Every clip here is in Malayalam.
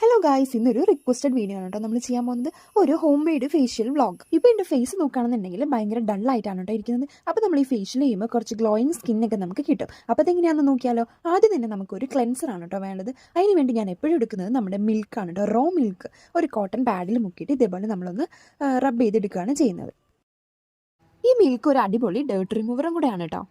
ഹലോ ഗായ്സ് ഇന്നൊരു റിക്വസ്റ്റഡ് വീഡിയോ ആണ് കേട്ടോ. നമ്മൾ ചെയ്യാൻ പോകുന്നത് ഒരു ഹോം മെയ്ഡ് ഫേഷ്യൽ വ്ളോഗ് ഇപ്പോൾ എന്റെ ഫേസ് നോക്കുകയാണെന്നുണ്ടെങ്കിൽ ഭയങ്കര ഡൾ ആയിട്ടാണ് കേട്ടോ ഇരിക്കുന്നത്. അപ്പോൾ നമ്മൾ ഈ ഫേഷ്യൽ ചെയ്യുമ്പോൾ കുറച്ച് ഗ്ലോയിങ് സ്കിന്നൊക്കെ നമുക്ക് കിട്ടും. അപ്പോൾ അതെങ്ങനെയാണെന്ന് നോക്കിയാലോ? ആദ്യം തന്നെ നമുക്ക് ഒരു ക്ലെൻസർ ആണ് കേട്ടോ വേണ്ടത്. അതിന് വേണ്ടി ഞാൻ എപ്പോഴും എടുക്കുന്നത് നമ്മുടെ മിൽക്കാണ് കേട്ടോ. റോ മിൽക്ക് ഒരു കോട്ടൺ പാഡിൽ മുക്കിയിട്ട് ഇതേപോലെ നമ്മളൊന്ന് റബ്ബ് ചെയ്തെടുക്കുകയാണ് ചെയ്യുന്നത്. ഈ മിൽക്ക് ഒരു അടിപൊളി ഡേർട്ട് റിമൂവറും കൂടെയാണ് കേട്ടോ.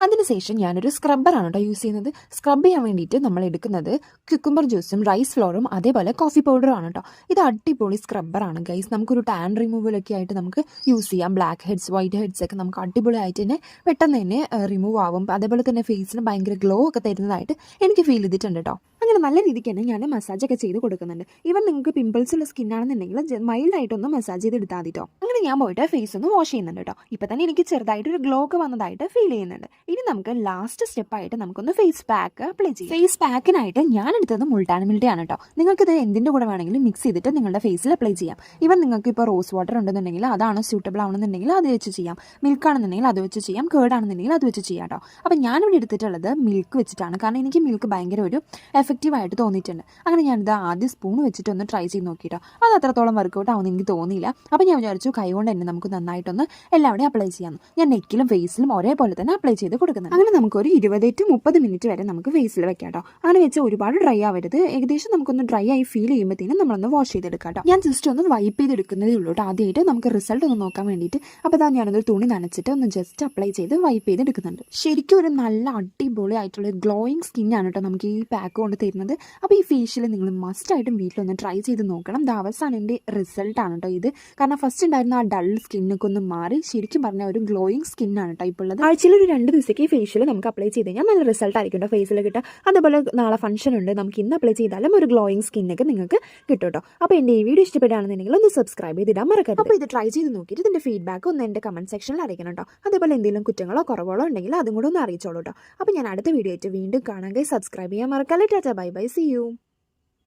അതിനുശേഷം ഞാനൊരു സ്ക്രബ്ബറാണ് കേട്ടോ യൂസ് ചെയ്യുന്നത്. സ്ക്രബ് ചെയ്യാൻ വേണ്ടിയിട്ട് നമ്മൾ എടുക്കുന്നത് ക്യുക്കുംബർ ജ്യൂസും റൈസ് ഫ്ലോറും അതേപോലെ കോഫി പൗഡറും ആണ് കേട്ടോ ഇത് അടിപൊളി സ്ക്രബ്ബറാണ് ഗൈസ് നമുക്കൊരു ടാൻ റിമൂവലൊക്കെ ആയിട്ട് നമുക്ക് യൂസ് ചെയ്യാം. ബ്ലാക്ക് ഹെഡ്സ് വൈറ്റ് ഹെഡ്സ് ഒക്കെ നമുക്ക് അടിപൊളിയായിട്ട് തന്നെ പെട്ടെന്ന് തന്നെ റിമൂവ് ആവും. അതേപോലെ തന്നെ ഫേസിന് ഭയങ്കര ഗ്ലോ ഒക്കെ തരുന്നതായിട്ട് എനിക്ക് ഫീൽ ചെയ്തിട്ടുണ്ട് കേട്ടോ അങ്ങനെ നല്ല രീതിക്ക് തന്നെ ഞാൻ മസാജ് ഒക്കെ ചെയ്ത് കൊടുക്കുന്നുണ്ട്. ഇവൻ നിങ്ങൾക്ക് പിമ്പിൾസ് ഉള്ള സ്കിന്നാണെന്നുണ്ടെങ്കിൽ മൈൽഡ് ആയിട്ടൊന്നും മസാജ് ചെയ്ത് എടുത്താൽ മതി കേട്ടോ അങ്ങനെ ഞാൻ പോയിട്ട് ഫേസ് ഒന്ന് വാഷ് ചെയ്യുന്നുണ്ട് കേട്ടോ ഇപ്പം തന്നെ എനിക്ക് ചെറുതായിട്ട് ഒരു ഗ്ലോ ഒക്കെ വന്നതായിട്ട് ഫീൽ ചെയ്യുന്നുണ്ട്. ഇനി നമുക്ക് ലാസ്റ്റ് സ്റ്റെപ്പായിട്ട് നമുക്കൊന്ന് ഫേസ് പാക്ക് അപ്ലൈ ചെയ്യാം. ഫേസ് പാക്കിനായിട്ട് ഞാൻ എടുത്തത് മുൾട്ടാൻ ആണ് കേട്ടോ നിങ്ങൾക്ക് ഇത് എന്തിന്റെ കൂടെ വേണമെങ്കിലും മിക്സ് ചെയ്തിട്ട് നിങ്ങളുടെ ഫേസിൽ അപ്ലൈ ചെയ്യാം. ഇവൻ നിങ്ങൾക്ക് ഇപ്പോൾ റോസ് വാട്ടർ ഉണ്ടെന്നുണ്ടെങ്കിൽ അതാണ് സ്യൂട്ടബിൾ ആവണമെന്നുണ്ടെങ്കിൽ അത് വെച്ച് ചെയ്യാം. മിൽക്ക് ആണെന്നുണ്ടെങ്കിൽ അത് വെച്ച് ചെയ്യാം. കേർഡ് ആണെന്നുണ്ടെങ്കിൽ അത് വെച്ച് ചെയ്യാം കേട്ടോ അപ്പം ഞാനിവിടെ എടുത്തിട്ടുള്ളത് മിൽക്ക് വെച്ചിട്ടാണ്. കാരണം എനിക്ക് മിൽക്ക് ഭയങ്കര ഒരു എഫക്റ്റീവായിട്ട് തോന്നിയിട്ടുണ്ട്. അങ്ങനെ ഞാനിത് ആദ്യം സ്പൂൺ വെച്ചിട്ട് ഒന്ന് ട്രൈ ചെയ്ത് നോക്കിയിട്ടോ അത് അത്രത്തോളം വർക്കൗട്ട് ആവുമെന്ന് എനിക്ക് തോന്നിയില്ല. അപ്പം ഞാൻ വിചാരിച്ചു കൊണ്ട് തന്നെ നമുക്ക് നന്നായിട്ടൊന്ന് എല്ലാവിടെയും അപ്ലൈ ചെയ്യാം ഞാൻ നെക്കിലും ഫേസിലും ഒരേപോലെ തന്നെ അപ്ലൈ ചെയ്ത് കൊടുക്കുന്നുണ്ട്. അങ്ങനെ നമുക്കൊരു ഇരുപത് ടു മുപ്പത് മിനിറ്റ് വരെ നമുക്ക് ഫേസിൽ വെക്കാം കേട്ടോ അങ്ങനെ വെച്ച് ഒരുപാട് ഡ്രൈ ആവരുത്. ഏകദേശം നമുക്കൊന്ന് ഡ്രൈ ആയി ഫീൽ ചെയ്യുമ്പോഴത്തേനും നമ്മളൊന്ന് വാഷ് ചെയ്തെടുക്കാം കേട്ടോ ഞാൻ ജസ്റ്റ് ഒന്ന് വൈപ്പ് ചെയ്തെടുക്കുന്നതേ ഉള്ളൂ കേട്ടോ ആദ്യമായിട്ട് നമുക്ക് റിസൾട്ട് ഒന്ന് നോക്കാൻ വേണ്ടിയിട്ട്. അപ്പോൾ ഇതാ ഞാനൊരു തുണി നനച്ചിട്ട് ഒന്ന് ജസ്റ്റ് അപ്ലൈ ചെയ്ത് വൈപ്പ് ചെയ്തെടുക്കുന്നുണ്ട്. ശരിക്കും ഒരു നല്ല അടിപൊളി ആയിട്ടുള്ള ഗ്ലോയിങ് സ്കിന്നാണ് കേട്ടോ നമുക്ക് ഈ പാക്ക് കൊണ്ട് തരുന്നത്. അപ്പോൾ ഈ ഫേഷ്യൽ നിങ്ങൾ മസ്റ്റായിട്ടും വീട്ടിലൊന്ന് ട്രൈ ചെയ്ത് നോക്കണം. അവസാനം എന്റെ റിസൾട്ടാണ് കേട്ടോ ഇത്. കാരണം ഫസ്റ്റ് ഉണ്ടായിരുന്ന ആ ഡൾ സ്കിന്നൊക്കെ ഒന്ന് മാറി ശരിക്കും പറഞ്ഞാൽ ഒരു ഗ്ലോയിങ് സ്കിന്നാണ് ടൈപ്പ് ഉള്ളത് ആഴ്ചയിൽ ഒരു രണ്ട് ദിവസത്തേക്ക് ഫേഷ്യൽ നമുക്ക് അപ്ലൈ ചെയ്ത് കഴിഞ്ഞാൽ നല്ല റിസൾട്ട് ആയിരിക്കും കേട്ടോ ഫേസിൽ കിട്ടുക അതുപോലെ നാളെ ഫംഗ്ഷൻ ഉണ്ട് നമുക്ക് ഇന്ന് അപ്ലൈ ചെയ്താലും ഒരു ഗ്ലോയിങ് സ്കിന്നൊക്കെ നിങ്ങൾക്ക് കിട്ടും കേട്ടോ അപ്പോൾ എന്റെ ഈ വീഡിയോ ഇഷ്ടപ്പെടുകയാണെന്നുണ്ടെങ്കിൽ ഒന്ന് സബ്സ്ക്രൈബ് ചെയ്തിടാൻ മറക്കരുത്. അപ്പോൾ ഇത് ട്രൈ ചെയ്ത് നോക്കിയിട്ട് ഇതിന്റെ ഫീഡ്ബാക്ക് ഒന്ന് എന്റെ കമന്റ് സെക്ഷനിൽ അറിയിക്കണം കേട്ടോ അതുപോലെ എന്തെങ്കിലും കുറ്റങ്ങളോ കുറവുകളോ ഉണ്ടെങ്കിൽ അതും കൂടെ ഒന്ന് അറിയിച്ചോളൂ കേട്ടോ അപ്പോൾ ഞാൻ അടുത്ത വീഡിയോ ആയിട്ട് വീണ്ടും കാണാൻ സബ്സ്ക്രൈബ് ചെയ്യാൻ മറക്കാല്ലേ? Tata bye bye see you